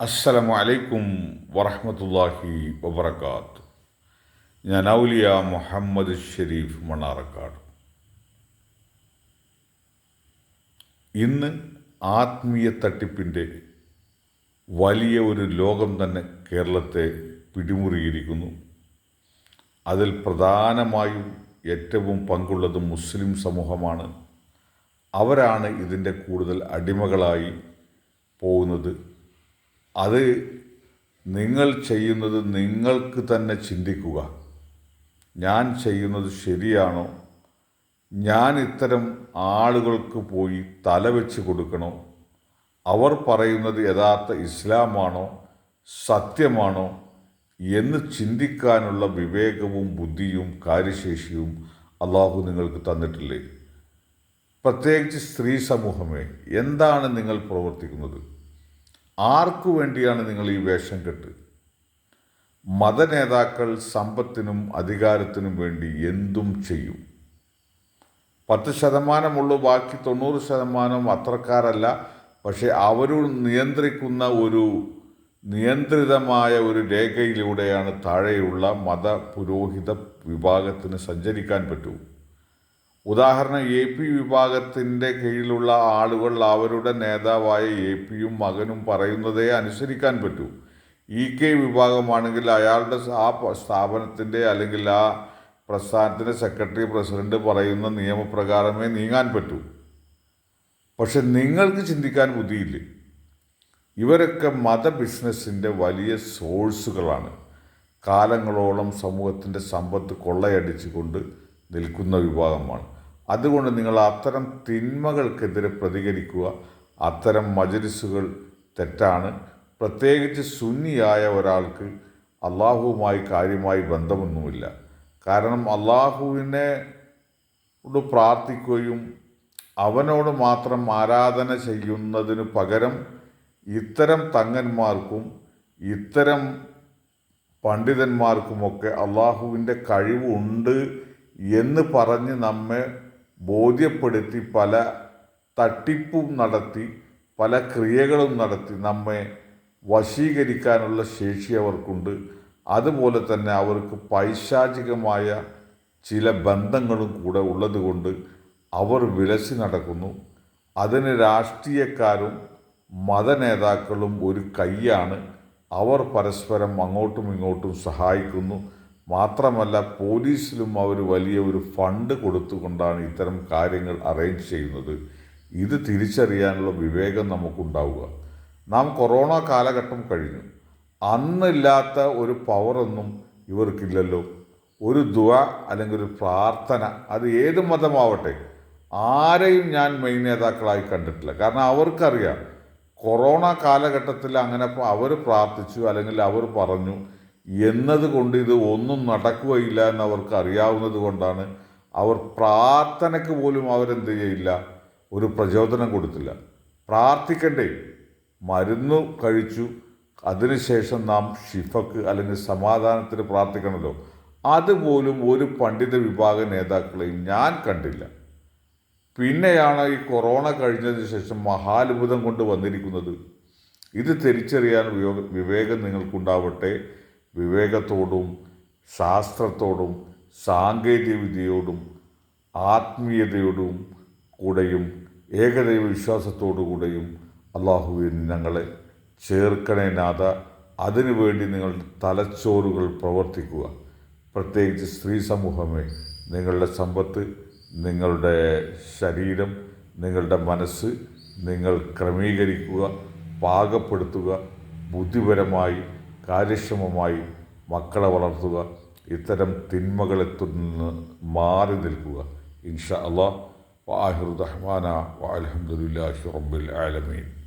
അസ്സലാമു അലൈക്കും വറഹമത്തല്ലാഹി വബർക്കാത്ത് ഞാൻ ഔലിയ മുഹമ്മദ് ഷെരീഫ് മണ്ണാറക്കാട് ഇന്ന് ആത്മീയ തട്ടിപ്പിന്റെ വലിയ ഒരു ലോകം തന്നെ കേരളത്തെ പിടിമുറിയിരിക്കുന്നു അതിൽ പ്രധാനമായും ഏറ്റവും പങ്കുള്ളത് മുസ്ലിം സമൂഹമാണ്. അവരാണ് ഇതിന്റെ കൂടുതൽ അടിമകളായി പോകുന്നത്. അത് നിങ്ങൾ ചെയ്യുന്നത് നിങ്ങൾക്ക് തന്നെ ചിന്തിക്കുക. ഞാൻ ചെയ്യുന്നത് ശരിയാണോ? ഞാൻ ഇത്തരം ആളുകൾക്ക് പോയി തലവെച്ച് കൊടുക്കണോ? അവർ പറയുന്നത് യഥാർത്ഥ ഇസ്ലാമാണോ? സത്യമാണോ? എന്ന് ചിന്തിക്കാനുള്ള വിവേകവും ബുദ്ധിയും കാര്യശേഷിയും അള്ളാഹു നിങ്ങൾക്ക് തന്നിട്ടില്ലേ? പ്രത്യേകിച്ച് സ്ത്രീ സമൂഹമേ എന്താണ് നിങ്ങൾ പ്രവർത്തിക്കുന്നത്? ആർക്കു വേണ്ടിയാണ് നിങ്ങൾ ഈ വേഷം കെട്ട്? മതനേതാക്കൾ സമ്പത്തിനും അധികാരത്തിനും വേണ്ടി എന്തും ചെയ്യും. പത്ത് ശതമാനമുള്ളൂ ബാക്കി തൊണ്ണൂറ് ശതമാനം അത്രക്കാരല്ല. പക്ഷേ അവരോട് നിയന്ത്രിക്കുന്ന ഒരു നിയന്ത്രിതമായ ഒരു രേഖയിലൂടെയാണ് താഴെയുള്ള മത പുരോഹിത വിഭാഗത്തിന് സഞ്ചരിക്കാൻ പറ്റൂ. ഉദാഹരണം എ പി വിഭാഗത്തിന്റെ കീഴിലുള്ള ആളുകൾ അവരുടെ നേതാവായ എ പിയും മകനും പറയുന്നതേ അനുസരിക്കാൻ പറ്റൂ. ഇ കെ വിഭാഗമാണെങ്കിൽ അയാളുടെ ആ സ്ഥാപനത്തിന്റെ അല്ലെങ്കിൽ ആ പ്രസ്ഥാനത്തിന്റെ സെക്രട്ടറി പ്രസിഡന്റ് പറയുന്ന നിയമപ്രകാരമേ നീങ്ങാൻ പറ്റൂ. പക്ഷെ നിങ്ങൾക്ക് ചിന്തിക്കാൻ ബുദ്ധിയില്ലേ? ഇവരൊക്കെ മത ബിസിനസ്സിന്റെ വലിയ സോഴ്സുകളാണ്. കാലങ്ങളോളം സമൂഹത്തിന്റെ സമ്പത്ത് കൊള്ളയടിച്ചുകൊണ്ട് നിൽക്കുന്ന വിഭാഗമാണ്. അതുകൊണ്ട് നിങ്ങൾ അത്തരം തിന്മകൾക്കെതിരെ പ്രതികരിക്കുക. അത്തരം മജലിസുകൾ തെറ്റാണ്. പ്രത്യേകിച്ച് സുന്നിയായ ഒരാൾക്ക് അള്ളാഹുവുമായി കാര്യമായി ബന്ധമൊന്നുമില്ല. കാരണം അള്ളാഹുവിനെ പ്രാർത്ഥിക്കുകയും അവനോട് മാത്രം ആരാധന ചെയ്യുന്നതിന് പകരം ഇത്തരം തങ്ങന്മാർക്കും ഇത്തരം പണ്ഡിതന്മാർക്കുമൊക്കെ അള്ളാഹുവിന്റെ കഴിവുണ്ട് എന്ന് പറഞ്ഞ് നമ്മെ ബോധ്യപ്പെടുത്തി പല തട്ടിപ്പും നടത്തി പല ക്രിയകളും നടത്തി നമ്മെ വശീകരിക്കാനുള്ള ശേഷി അവർക്കുണ്ട്. അതുപോലെ തന്നെ അവർക്ക് പൈശാചികമായ ചില ബന്ധങ്ങളും കൂടെ ഉള്ളതുകൊണ്ട് അവർ വിലസി നടക്കുന്നു. അതിന് രാഷ്ട്രീയക്കാരും മതനേതാക്കളും ഒരു കൈയാണ്. അവർ പരസ്പരം അങ്ങോട്ടും ഇങ്ങോട്ടും സഹായിക്കുന്നു. മാത്രമല്ല പോലീസിലും അവർ വലിയ ഒരു ഫണ്ട് കൊടുത്തുകൊണ്ടാണ് ഇത്തരം കാര്യങ്ങൾ അറേഞ്ച് ചെയ്യുന്നത്. ഇത് തിരിച്ചറിയാനുള്ള വിവേകം നമുക്കുണ്ടാവുക. നാം കൊറോണ കാലഘട്ടം കഴിഞ്ഞു. അന്നില്ലാത്ത ഒരു പവറൊന്നും ഇവർക്കില്ലല്ലോ. ഒരു ദുവ അല്ലെങ്കിൽ ഒരു പ്രാർത്ഥന അത് ഏത് മതമാവട്ടെ ആരെയും ഞാൻ മെയിൻ നേതാക്കളായി കണ്ടിട്ടില്ല. കാരണം അവർക്കറിയാം കൊറോണ കാലഘട്ടത്തിൽ അങ്ങനെ അവർ പ്രാർത്ഥിച്ചു അല്ലെങ്കിൽ അവർ പറഞ്ഞു എന്നതുകൊണ്ട് ഇത് ഒന്നും നടക്കുകയില്ല എന്ന് അവർക്ക് അറിയാവുന്നത് കൊണ്ടാണ് അവർ പ്രാർത്ഥനയ്ക്ക് പോലും അവരെന്ത് ചെയ്യില്ല ഒരു പ്രചോദനം കൊടുത്തില്ല. പ്രാർത്ഥിക്കണ്ടേ? മരുന്ന് കഴിച്ചു അതിനുശേഷം നാം ഷിഫക്ക് അല്ലെങ്കിൽ സമാധാനത്തിന് പ്രാർത്ഥിക്കണമല്ലോ. അതുപോലും ഒരു പണ്ഡിത വിഭാഗ നേതാക്കളെയും ഞാൻ കണ്ടില്ല. പിന്നെയാണ് ഈ കൊറോണ കഴിഞ്ഞതിന് ശേഷം മഹാത്ഭുതം കൊണ്ട് വന്നിരിക്കുന്നത്. ഇത് തിരിച്ചറിയാൻ വിവേകം നിങ്ങൾക്കുണ്ടാവട്ടെ. വിവേകത്തോടും ശാസ്ത്രത്തോടും സാങ്കേതികവിദ്യയോടും ആത്മീയതയോടും കൂടെയും ഏകദൈവ വിശ്വാസത്തോടുകൂടെയും അള്ളാഹുവിൻ ഞങ്ങളെ ചേർക്കണേ നാഥ. അതിനുവേണ്ടി നിങ്ങളുടെ തലച്ചോറുകൾ പ്രവർത്തിക്കുക. പ്രത്യേകിച്ച് സ്ത്രീ സമൂഹമേ നിങ്ങളുടെ സമ്പത്ത് നിങ്ങളുടെ ശരീരം നിങ്ങളുടെ മനസ്സ് നിങ്ങൾ ക്രമീകരിക്കുക പാകപ്പെടുത്തുക ബുദ്ധിപരമായി കാര്യക്ഷമമായി മക്കളെ വളർത്തുക ഇത്തരം തിന്മകളെത്തുന്ന മാറി നിൽക്കുക. ഇൻഷാ അള്ളാഹ് വാഹിർ റഹ്മാന വാലഹമുല്ലാഹി റബ്ബിൽ ആലമീൻ.